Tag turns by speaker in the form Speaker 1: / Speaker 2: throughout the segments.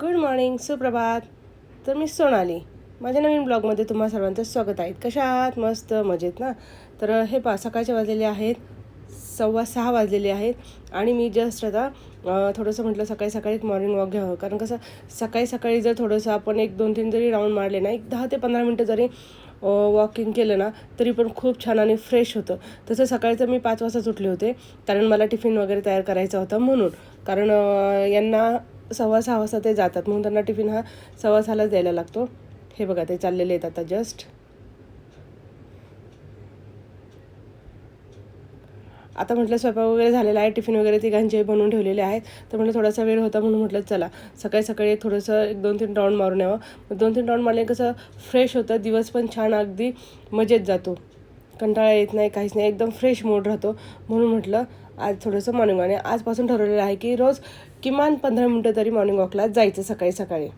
Speaker 1: Good morning सुप्रभात. तर मी सोनाली. माझ्या नवीन ब्लॉगमध्ये तुम्हा सर्वांचं स्वागत आहे. कशा आहात? मस्त मजेत ना? तर हे पा सकाळचे वाजलेले आहेत. सव्वा सहा वाजलेले आहेत. आणि मी जस्ट आता थोडंसं म्हटलं सकाळी सकाळी एक मॉर्निंग वॉक घ्यावं. कारण कसं सकाळी सकाळी जर थोडंसं आपण एक दोन तीन जरी राऊंड मारले ना एक दहा ते पंधरा मिनटं जरी वॉकिंग केलं ना तरी पण खूप छान आणि फ्रेश होतं. तसं सकाळचं मी पाच वाजताच उठले होते. कारण मला टिफिन वगैरे तयार करायचा होता म्हणून. कारण यांना सव्वा सहा वाजता ते जातात. म्हणून त्यांना टिफिन हा सव्वा सहालाच द्यायला लागतो. हे बघा ते चाललेले आहेत आता जस्ट आता म्हटलं स्वयंपाक वगैरे झालेला आहे टिफिन वगैरे तिघांचे बनवून ठेवलेले आहेत. तर म्हटलं थोडासा वेळ होता म्हणून म्हटलं चला सकाळी सकाळी थोडंसं एक दोन तीन राऊंड मारून यावं. मग दोन तीन राऊंड मारले कसं फ्रेश होतं दिवस पण छान अगदी मजेत जातो. कंटाळा येत नाही काहीच नाही एकदम फ्रेश मूड राहतो. म्हणून म्हटलं आज थोडंसं मॉर्निंग वॉक आजपासून ठरवलेलं आहे की रोज किमान पंधरा मिनटं तरी मॉर्निंग वॉकला जायचं सकाळी सकाळी.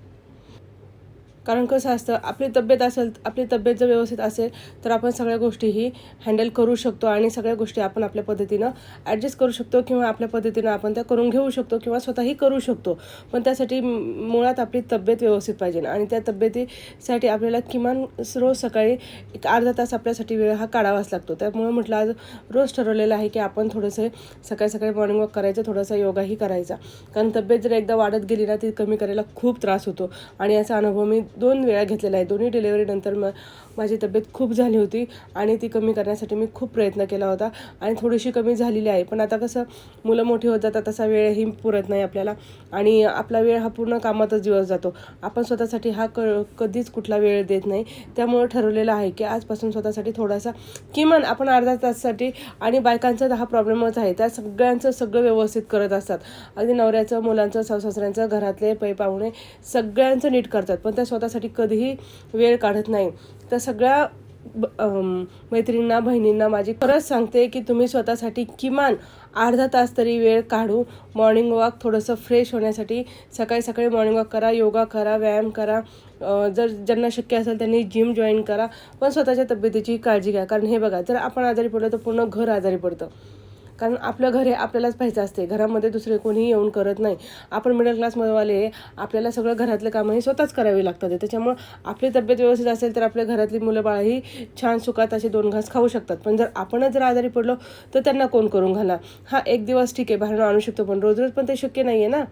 Speaker 1: कारण कसं असतं आपली तब्येत असेल आपली तब्येत जर व्यवस्थित असेल तर आपण सगळ्या गोष्टीही हँडल करू शकतो आणि सगळ्या गोष्टी आपण आपल्या पद्धतीनं ॲडजस्ट करू शकतो किंवा आपल्या पद्धतीनं आपण त्या करून घेऊ शकतो किंवा स्वतःही करू शकतो. पण त्यासाठी मुळात आपली तब्येत व्यवस्थित पाहिजे आणि त्या तब्येतीसाठी आपल्याला किमान रोज सकाळी एक अर्धा तास आपल्यासाठी वेळ हा काढावाच लागतो. त्यामुळे म्हटलं आज रोज ठरवलेलं आहे की आपण थोडंसं सकाळी सकाळी मॉर्निंग वॉक करायचं थोडासा योगाही करायचा. कारण तब्येत जर एकदा वाढत गेली ना ती कमी करायला खूप त्रास होतो. आणि याचा अनुभव मी दोन वेळा घेतलेला आहे. दोन्ही डिलेवरीनंतर म माझी तब्येत खूप झाली होती आणि ती कमी करण्यासाठी मी खूप प्रयत्न केला होता आणि थोडीशी कमी झालेली आहे. पण आता कसं मुलं मोठी होत जातात तसा वेळही पुरत नाही आपल्याला आणि आपला वेळ हा पूर्ण कामातच दिवस जातो. आपण स्वतःसाठी हा क कधीच कुठला वेळ देत नाही. त्यामुळे ठरवलेलं आहे की आजपासून स्वतःसाठी थोडासा किमान आपण अर्धा तासासाठी आणि बायकांचा हा प्रॉब्लेमच आहे. त्या सगळ्यांचं सगळं व्यवस्थित करत असतात. अगदी नवऱ्याचं मुलांचं सासऱ्यांचं घरातले पै पाहुणे सगळ्यांचं नीट करतात. पण त्या स्वतः स्वतःसाठी कधीही वेळ काढत नाही. तर सगळ्या ब- मैत्रिणींना बहिणींना माझी खरंच सांगते की तुम्ही स्वतःसाठी किमान अर्धा तास तरी वेळ काढू. मॉर्निंग वॉक थोडंसं फ्रेश होण्यासाठी सकाळी सकाळी मॉर्निंग वॉक करा योगा करा व्यायाम करा. जर ज्यांना शक्य असेल त्यांनी जिम जॉईन करा. पण स्वतःच्या तब्येतीची काळजी घ्या. कारण हे बघा जर आपण आजारी पडलो तर पूर्ण घर आजारी पडतं. कारण आपलं घर हे आपल्यालाच पाहिजे असते. घरामध्ये दुसरे कोणीही येऊन करत नाही. आपण मिडल क्लासमधवाले आपल्याला सगळं घरातलं कामंही स्वतःच करावी लागतात. त्याच्यामुळं आपली तब्येत व्यवस्थित असेल तर आपल्या घरातली मुलं बाळाही छान सुखात असे दोन घास खाऊ शकतात. पण जर आपणच जर आजारी पडलो तर त्यांना कोण करून घाला हा एक दिवस ठीक आहे बाहेरून आणू शकतो पण रोज रोज पण ते शक्य नाही आहे ना.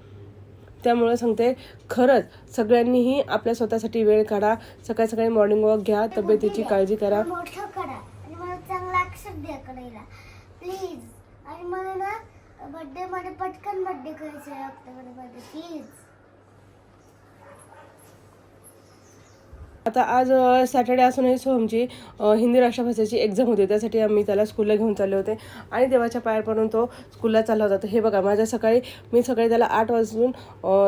Speaker 1: त्यामुळे सांगते खरंच सगळ्यांनीही आपल्या स्वतःसाठी वेळ काढा. सकाळी सकाळी मॉर्निंग वॉक घ्या. तब्येतीची काळजी करा.
Speaker 2: प्लीज आणि मला ना बर्थडे मध्ये पटकन बर्थडे करायचा आहे ऑक्टोबरमध्ये प्लीज
Speaker 1: आता आज सॅटर्डे असूनही सोहमची हिंदी राष्ट्रभाषेची एक्झाम होती. त्यासाठी आम्ही त्याला स्कूलला घेऊन चालले होते. आणि देवाच्या पायर पडून तो स्कूलला चालला होता. तर हे बघा माझ्या सकाळी मी सकाळी त्याला आठ वाजून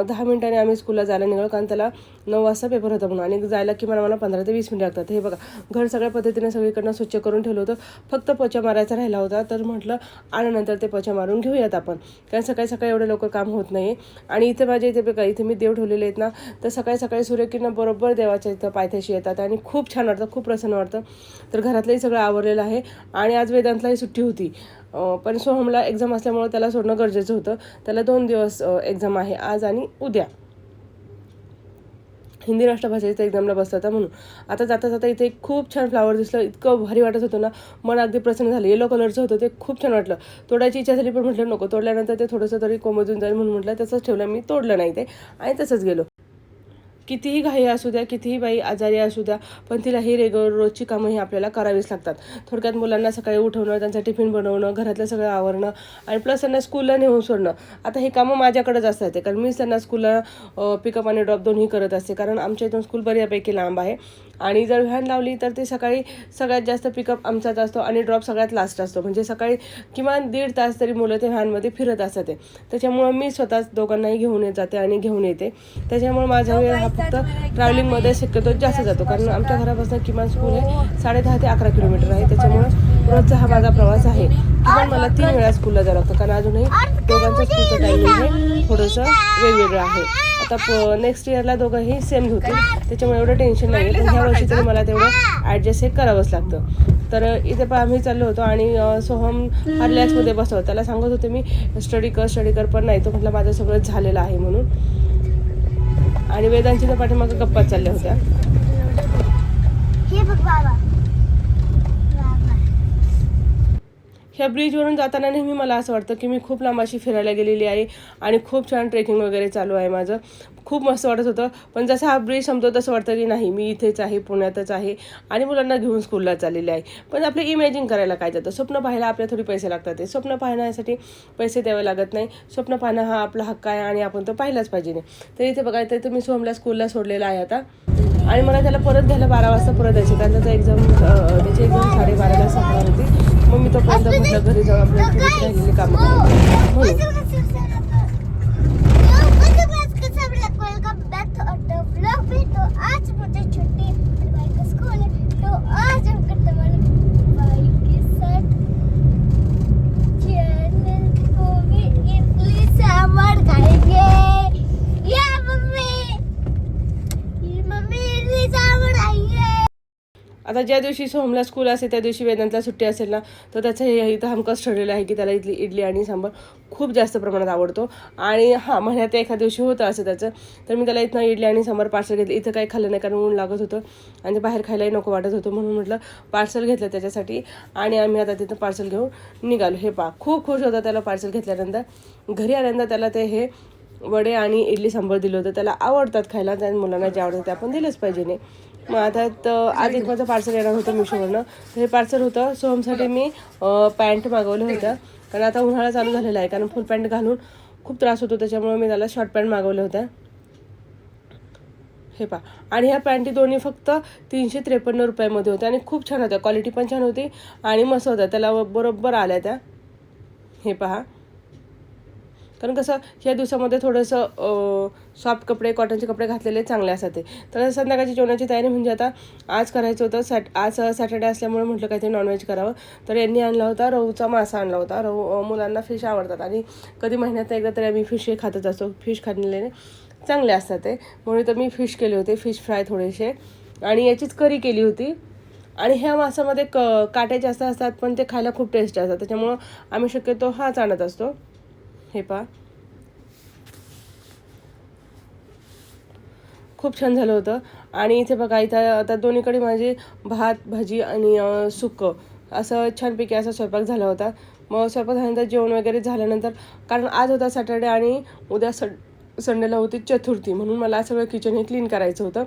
Speaker 1: दहा मिनिटांनी आम्ही स्कूलला जायला निघालो. कारण त्याला नऊ वाजता पेपर होता म्हणून. आणि जायला किमान मला पंधरा ते वीस मिनिट लागतात. हे बघा घर सगळ्या पद्धतीने सगळीकडनं स्वच्छ करून ठेवलं होतं. फक्त पचा मारायचा राहिला होता. तर म्हटलं आणि नंतर ते पचा मारून घेऊयात आपण. कारण सकाळी सकाळी एवढं लवकर काम होत नाही. आणि इथे माझ्या इथे बघा इथे मी देव ठेवलेले आहेत ना तर सकाळी सकाळी सूर्यकिरण बरोबर देवाच्या इथं पाय पायथ्याशी येतात आणि खूप छान वाटतं खूप प्रसन्न वाटतं. तर घरातलंही सगळं आवरलेलं आहे आणि आज वेदांतलाही सुट्टी होती. पण सोहमला एक्झाम असल्यामुळे त्याला सोडणं गरजेचं होतं. त्याला दोन दिवस एक्झाम आहे आज आणि उद्या. हिंदी राष्ट्रभाषेचं एक्झामला बसला होता म्हणून. आता जाता जाता इथे खूप छान फ्लावर दिसलं. इतकं भारी वाटत होतं ना. मन अगदी प्रसन्न झालं. येलो कलरचं होतं ते खूप छान वाटलं. तोडायची इच्छा झाली पण म्हटलं नको. तोडल्यानंतर ते थोडंसं तरी कोमजून जाईल म्हणून म्हटलं तसंच ठेवलं. मी तोडलं नाही ते. आणि तसंच गेलो. कितीही घाई असू द्या कितीही बाई आजारी असू द्या पण तिला ही रेगुलर रोजची कामं ही आपल्याला करावीच लागतात. थोडक्यात मुलांना सकाळी उठवणं त्यांचा टिफिन बनवणं घरातलं सगळं आवरणं आणि प्लस त्यांना स्कूलला नेऊन सोडणं. आता ही कामं माझ्याकडे जास्त येते कारण मीच त्यांना स्कूलला पिकअप आणि ड्रॉप दोन्ही करत असते. कारण आमच्या इथून स्कूल बऱ्यापैकी लांब आहे. आणि जर व्हॅन लावली तर ते सकाळी सगळ्यात जास्त पिकअप आमचाच असतो आणि ड्रॉप सगळ्यात लास्ट असतो. म्हणजे सकाळी किमान दीड तास तरी मुलं ते व्हॅनमध्ये फिरत असतात ते त्याच्यामुळं मी स्वतःच दोघांनाही घेऊन येत जाते आणि घेऊन येते. त्याच्यामुळे माझा वेळ हा फक्त ट्रॅव्हलिंगमध्ये शक्यतो जास्त जातो. कारण आमच्या घरापासून किमान स्कूल आहे साडे दहा ते अकरा किलोमीटर आहे. त्याच्यामुळं रोजचा हा माझा प्रवास आहे. किमान मला तीन वेळा स्कूलला जावं लागतं कारण अजूनही दोघांचं स्कूलचं टायमिंग हे थोडंसं वेगवेगळं आहे. आता नेक्स्ट इयरला दोघंही सेम होतील. त्याच्यामुळे एवढं टेन्शन नाही आहे पण ह्या वर्षी तरी मला तेवढं ॲडजस्ट हे करावंच लागतं. तर इथे पण आम्ही चाललो होतो आणि सोहम रिलॅक्समध्ये बसलो त्याला सांगत होते मी स्टडी कर स्टडी कर. पण नाही तो म्हटलं माझं सगळं झालेलं आहे म्हणून. आणि वेदांची तर पाठीमागं गप्पा चालल्या होत्या
Speaker 2: हे बघ बाबा बाबा
Speaker 1: ह्या ब्रिजवरून जाताना नेहमी मला असं वाटतं की मी खूप लांब अशी फिरायला गेलेली आहे आणि खूप छान ट्रेकिंग वगैरे चालू आहे माझं. खूप मस्त वाटत होतं. पण जसं हा ब्रिज संपतो तसं वाटतं की नाही मी इथेच आहे पुण्यातच आहे आणि मुलांना घेऊन स्कूलला चाललेले आहे. पण आपलं इमॅजिन करायला काय जातं? स्वप्न पाहायला आपल्या थोडी पैसे लागतात ते. स्वप्न पाहण्यासाठी पैसे द्यावे लागत नाही. स्वप्न पाहणं हा आपला हक्क आहे आणि आपण तो पाहिलाच पाहिजे. नाही तर इथे बघायचं तर मी सोमला स्कूलला सोडलेला आहे आता. आणि मला त्याला परत घ्यायला बारा वाजता परत यायचे कारण त्याचा एक्झाम त्याची एक्झाम साडेबाराला संपणार होती. मग मी तोपर्यंत म्हटलं घरी जाऊन आपल्या थोडीशी राहिलेली कामं करायची. म्हणून
Speaker 2: आज मुझे छुट्टी मेरे भाई का स्कूल है तो आज हम करते हमारे भाई के साथ चैनल को भी इडली सांभर खाएंगे या मम्मी ये मम्मी इडली सांभर खाएंगे
Speaker 1: आता ज्या दिवशी सोमला स्कूल असेल त्या दिवशी वेदांतला सुट्टी असेल ना तर त्याचं हे इथं हमकच ठरलेलं आहे की त्याला इथली इडली आणि सांबार खूप जास्त प्रमाणात आवडतो. आणि हां महिन्यात एखाद्या दिवशी होतं असं त्याचं तर मी त्याला इथनं इडली आणि सांबार पार्सल घेतलं. इथं काही खाल्लं नाही कारण ऊन लागत होतं आणि बाहेर खायलाही नको वाटत होतं म्हणून म्हटलं पार्सल घेतलं त्याच्यासाठी आणि आम्ही आता तिथं पार्सल घेऊन निघालो. हे पा खूप खुश होता त्याला पार्सल घेतल्यानंतर. घरी आल्यानंतर त्याला ते हे वडे आणि इडली सांबार दिलं होतं. त्याला आवडतात खायला त्या मुलांना जे आवडतं ते आपण दिलंच पाहिजे नाही. मग आता तर आज एक माझं पार्सल येणार होतं मिशोवरनं. तर हे पार्सल होतं सोहमसाठी मी पॅन्ट मागवलं होतं. कारण आता उन्हाळा चालू झालेला आहे कारण फुल पॅन्ट घालून खूप त्रास होतो त्याच्यामुळे मी त्याला शॉर्ट पॅन्ट मागवल्या होत्या हे पा आणि ह्या पॅन्टी दोन्ही फक्त तीनशे त्रेपन्न रुपयामध्ये होत्या आणि खूप छान होत्या. क्वालिटी पण छान होती आणि मस्त होत्या. त्याला बरोबर आल्या त्या. हे पहा. कारण कसं ह्या दिवसामध्ये थोडंसं सॉफ्ट कपडे कॉटनचे कपडे घातलेले चांगले असतात ते. तर संध्याकाळची जेवणाची तयारी म्हणजे आता आज करायचं होतं सॅट आज सॅटर्डे असल्यामुळे म्हटलं काहीतरी नॉनव्हेज करावं. तर यांनी आणला होता रहूचा मासा आणला होता. रहू मुलांना फिश आवडतात. आणि कधी महिन्यात एकदा तरी आम्ही फिश हे खातच असतो. फिश खाल्लेले चांगले असतात ते. म्हणून तर मी फिश केले होते फिश फ्राय थोडेसे. आणि याचीच करी केली होती. आणि ह्या मासामध्ये क काटे जास्त असतात पण ते खायला खूप टेस्ट असतात. त्याच्यामुळं आम्ही शक्यतो हाच आणत असतो. हे पहा खूप छान झालं होतं. आणि इथे बघा इथं आता दोन्हीकडे माझे भात भाजी आणि सुकं असं छानपैकी असा स्वयंपाक झाला होता. मग स्वयंपाक झाल्यानंतर जेवण वगैरे झाल्यानंतर कारण आज होता सॅटर्डे आणि उद्या सं संडेला होती चतुर्थी म्हणून मला सगळं किचन हे क्लीन करायचं होतं.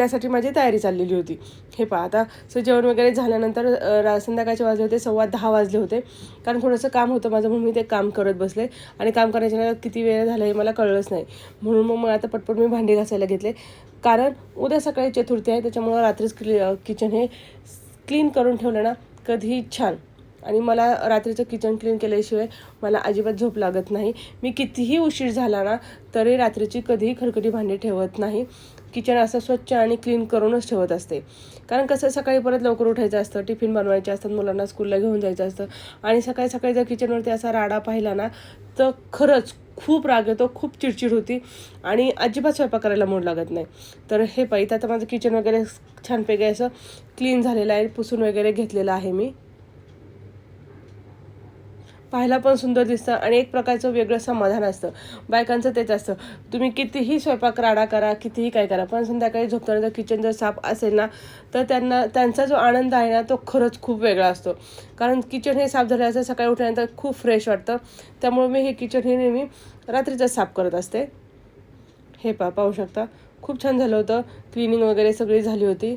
Speaker 1: त्यासाठी माझी तयारी चाललेली होती. हे पहा आता सो जेवण वगैरे झाल्यानंतर रा संध्याकाळचे वाजले होते सव्वा दहा वाजले होते. कारण थोडंसं काम होतं माझं म्हणून मी ते काम करत बसले. आणि काम करायच्या किती वेळ झाला हे मला कळलंच नाही. म्हणून मग मला आता पटपट मी भांडी घासायला घेतले. कारण उद्या सकाळी चतुर्थी आहे त्याच्यामुळं रात्रीच क्लि किचन हे क्लीन करून ठेवलं ना कधीही छान. आणि मला रात्रीचं किचन क्लीन केल्याशिवाय मला अजिबात झोप लागत नाही. मी कितीही उशीर झाला ना तरी रात्रीची कधीही खरकटी भांडी ठेवत नाही. किचन असं स्वच्छ आणि क्लीन करूनच ठेवत असते. कारण कसं सकाळी परत लवकर उठायचं असतं टिफिन बनवायचे असतात मुलांना स्कूलला घेऊन जायचं असतं. आणि सकाळी सकाळी जर किचनवरती असा राडा पाहिला ना तर खरंच खूप राग येतो खूप चिडचिड होती आणि अजिबात स्वयंपाक करायला मूड लागत नाही. तर हे पाहिजे. आता माझं किचन वगैरे छानपैकी असं क्लीन झालेलं आहे पुसून वगैरे घेतलेलं आहे मी. पाहायला पण सुंदर दिसतं आणि एक प्रकारचं वेगळं समाधान असतं. बायकांचं तेच असतं. तुम्ही कितीही स्वयंपाक राडा करा कितीही काय करा पण संध्याकाळी झोपताना जर किचन जर साफ असेल ना तर त्यांना त्यांचा जो आनंद आहे ना तो खरंच खूप वेगळा असतो. कारण किचन हे साफ झालं असं सकाळी उठल्यानंतर खूप फ्रेश वाटतं. त्यामुळे मी हे किचन हे नेहमी रात्रीचं साफ करत असते हे पा पाहू शकता. खूप छान झालं होतं. क्लिनिंग वगैरे सगळी झाली होती.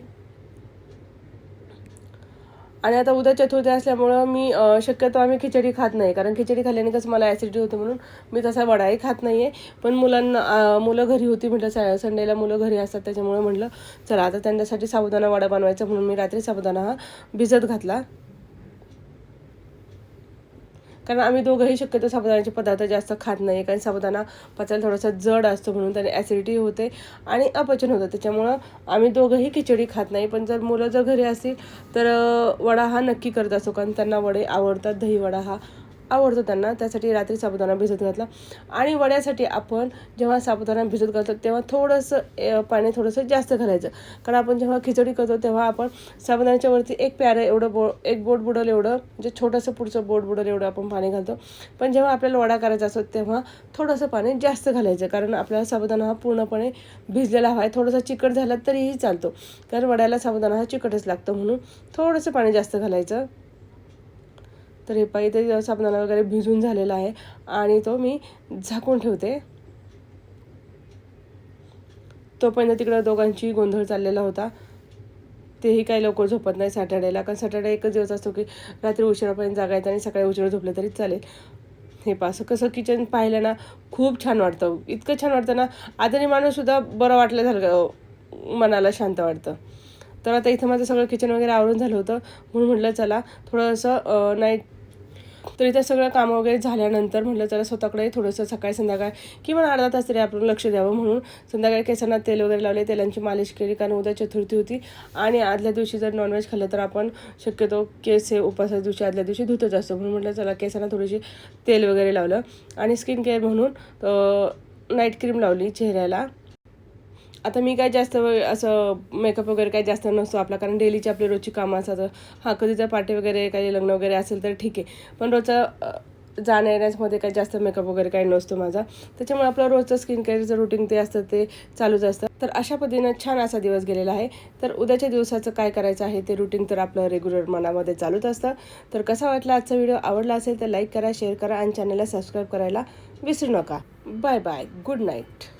Speaker 1: आणि आता उद्या चतुर्थी असल्यामुळं मी शक्यतो आम्ही खिचडी खात नाही. कारण खिचडी खाल्ल्याने कसं मला ॲसिडिटी होते म्हणून मी तसा वडाही खात नाही आहे पण मुलांना मुलं घरी होती म्हटलं स संडेला मुलं घरी असतात त्याच्यामुळे म्हटलं चला आता त्यांच्यासाठी साबुदाणा वडा बनवायचा म्हणून मी रात्री साबुदाणा हा भिजत घातला. कारण आम्ही दोघंही शक्यतो साबुदाण्याचे पदार्थ जास्त खात नाही कारण साबुदाणा पचायला थोडासा जड असतो म्हणून त्याने ॲसिडिटी होते आणि अपचन होतं. त्याच्यामुळं आम्ही दोघंही खिचडी खात नाही. पण जर मुलं जर घरी असतील तर वडा हा नक्की करत असतो कारण त्यांना वडे आवडतात. दही वडा हा आवडतो त्यांना त्यासाठी रात्री साबुदाणा भिजत घातला. आणि वड्यासाठी आपण जेव्हा साबुदाणा भिजत घालतो तेव्हा थोडंसं पाणी थोडंसं जास्त घालायचं. कारण आपण जेव्हा खिचडी करतो तेव्हा आपण साबुदाण्याच्या वरती एक प्यारं एवढं बो एक बोट बुडल एवढं म्हणजे छोटंसं पुढचं बोट बुडल एवढं आपण पाणी घालतो. पण जेव्हा आपल्याला वडा करायचा असतो तेव्हा थोडंसं पाणी जास्त घालायचं. कारण आपल्याला साबुदाणा हा पूर्णपणे भिजलेला हवा आहे. थोडासा चिकट झाला तरीही चालतो. कारण वड्याला साबुदाणा हा चिकटच लागतो म्हणून थोडंसं पाणी जास्त घालायचं. तर हे पाहिजे ते साबणाला वगैरे भिजून झालेला आहे. आणि तो मी झाकून ठेवते. तोपर्यंत तिकडं दोघांची गोंधळ चाललेला होता. तेही काही लवकर झोपत नाही सॅटर्डेला. कारण सॅटर्डे एकच दिवस असतो की रात्री उशिरापर्यंत जागायचं आणि सकाळी उशिरा झोपलं तरी चालेल. हे पा कसं किचन पाहिलं ना खूप छान वाटतं. इतकं छान वाटतं ना आदरी माणूससुद्धा बरं वाटलं झालं मनाला शांत वाटतं. तर आता इथं माझं सगळं किचन वगैरे आवरून झालं होतं. म्हणून म्हटलं चला थोडंसं नाईट तर त्या सगळं कामं वगैरे झाल्यानंतर म्हटलं चला स्वतःकडे थोडंसं सकाळी संध्याकाळ किंवा अर्धा तास तरी आपण लक्ष द्यावं म्हणून संध्याकाळी केसांना तेल वगैरे लावले तेलांची मालिश केली कारण उद्या चतुर्थी होती आणि आदल्या दिवशी जर नॉनव्हेज खाल्लं तर आपण शक्यतो केस हे उपासाच्या दिवशी आदल्या दिवशी धुतच असतो. म्हणून म्हटलं चला केसांना थोडीशी तेल वगैरे लावलं आणि स्किन केअर म्हणून नाईट क्रीम लावली चेहऱ्याला. आता मी काय जास्त वेळ असं मेकअप वगैरे काही जास्त नसतो आपला कारण डेलीची आपली रोजची कामं असतात. हां कधी जर पार्टी वगैरे काही लग्न वगैरे असेल तर ठीक आहे. पण रोजचं जाण्या येण्यामध्ये काही जास्त मेकअप वगैरे काही नसतो माझा. त्याच्यामुळे आपलं रोजचं स्किन केअरचं रुटीन ते असतं ते चालूच असतं. तर अशा पद्धतीनं छान असा दिवस गेलेला आहे. तर उद्याच्या दिवसाचं काय करायचं आहे ते रुटीन तर आपलं रेग्युलर मनामध्ये चालूच असतं. तर कसा वाटला आजचा व्हिडिओ आवडला असेल तर लाईक करा शेअर करा आणि चॅनलला सबस्क्राईब करायला विसरू नका. Bye bye good night